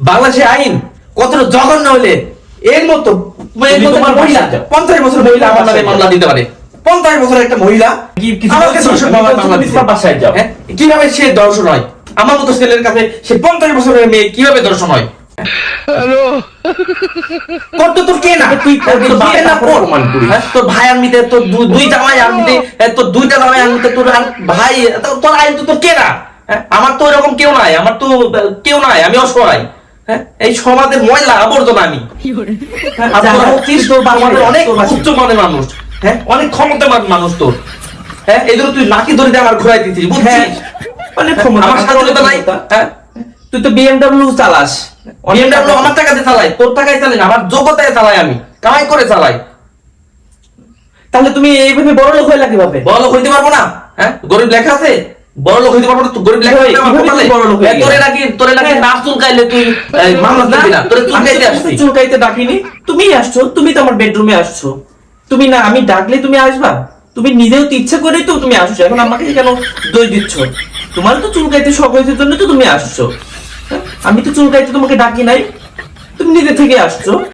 বাংলাদেশের আইন কতটা জঘন্য হলে এর মতো মহিলা পঞ্চাশ বছর মহিলা আমার নামে মামলা দিতে পারে। পঞ্চাশ বছরের একটা মহিলা। হ্যাঁ? কীভাবে সে দর্শন হয়? আমার মতো ছেলের কাছে সে পঞ্চাশ বছরের মেয়ে কীভাবে দর্শন হয়? তোর কে না? তুই হ্যাঁ, না কর। হ্যাঁ, তোর ভাই তোর দুই জামাই তোর দুইটা জামাই তোর ভাই তো- তোর আইন তো তোর কে না? আমার তো এরকম কেউ নাই আমার তো কেউ নাই আমি অসহায়। হ্যাঁ এই সমাজের ময়লা আবর্জনা আমি। হ্যাঁ, অনেক উচ্চ মানের মানুষ। হ্যাঁ অনেক ক্ষমতাবান মানুষ তোর। হ্যাঁ এই জন্য তুই নাকি ধরে আমার ঘুরাই দিচ্ছিস বুঝছিস? অনেক ক্ষমতা আমার স্বাধীনতা নাই। হ্যাঁ। তুই তো বিএমডব্লিউ চালাস। বিএমডব্লিউ আমার টাকাতে চালাই তোর টাকায় চালাই না আমার যোগ্যতায় চালাই আমি কামাই করে চালাই। তাহলে তুমি এইভাবে বড় লোক হইলা কীভাবে? বড় লোক হইতে পারব না। হ্যাঁ গরিব লেখা আছে? বড় লোক হইতে পারব না গরিব লেখা কিভাবে- আছে আমার কীভাবে কপালে? তুই বড় লোক তোরে নাকি তোরে নাকি নাচ চুলকাইলে তুই মামলা দিবি না তোরে আমি চুলকাইতে আসছি। চুলকাইতে ডাকিনি তুমি আসছো তুমি তো আমার বেডরুমে আসছো। তুমি না আমি ডাকলে তুমি আসবা? তুমি নিজেও তো ইচ্ছা করেই তো তুমি আসছো এখন আমাকে কেন দই দিচ্ছ? তোমার তো চুলকাইতে শখ হয়েছে জন্য তো তুমি আসছো। হ্যাঁ? আমি তো চুলকাইতে তোমাকে ডাকি নাই তুমি নিজে থেকে আসছো।